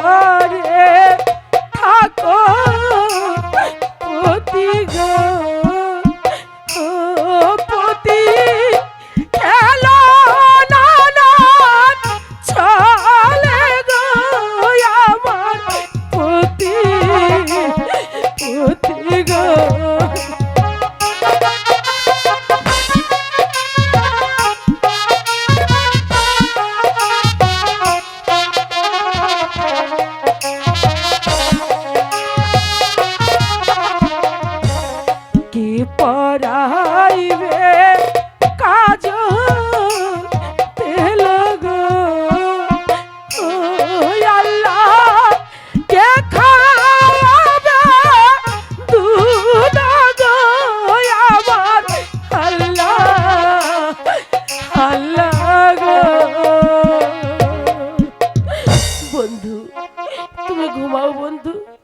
Oh.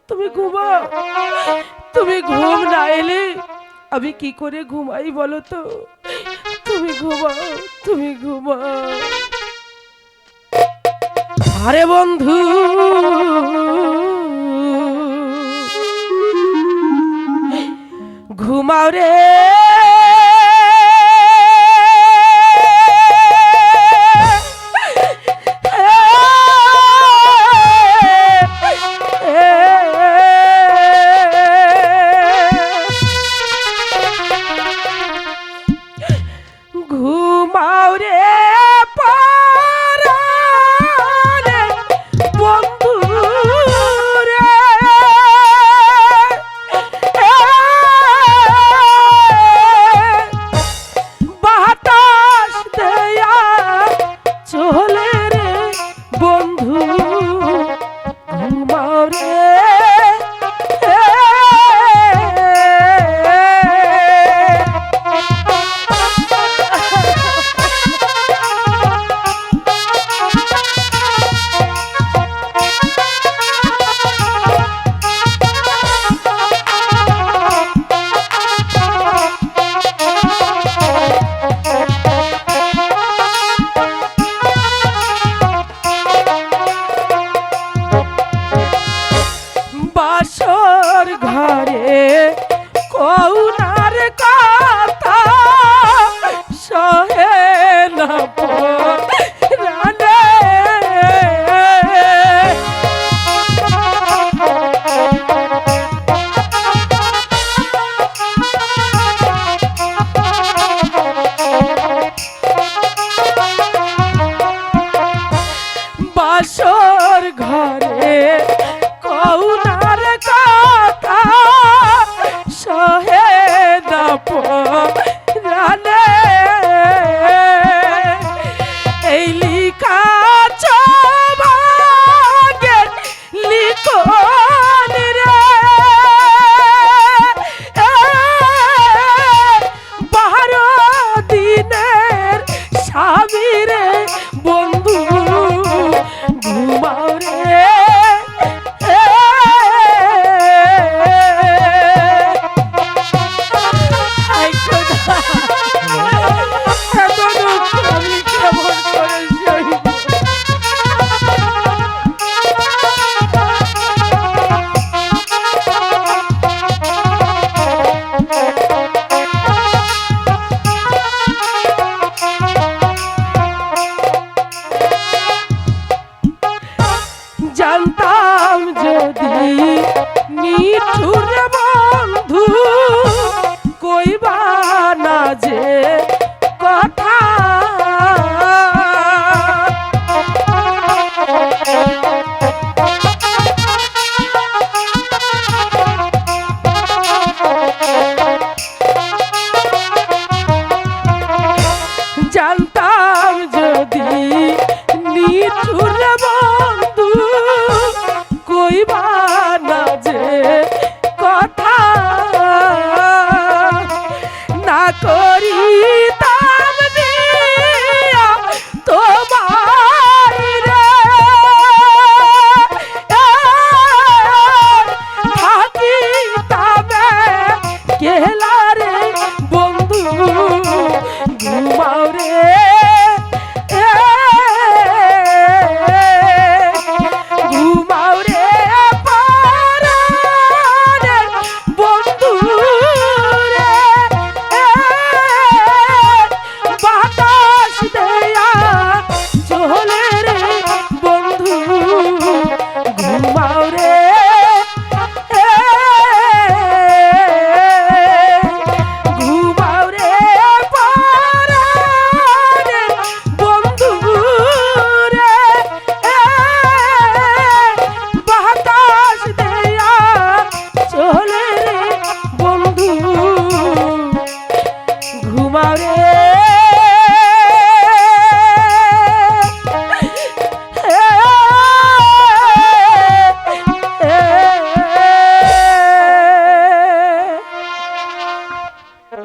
তুমি ঘুমাও। তুমি ঘুম না এলে আমি কি করে ঘুমাই বলো তো? তুমি ঘুমাও তুমি ঘুমাও। আরে বন্ধু। ঘুমাও রে। বন্ধু আহারে কৌনা হলাম যদি নিঠুর বন্ধু কইবা না যে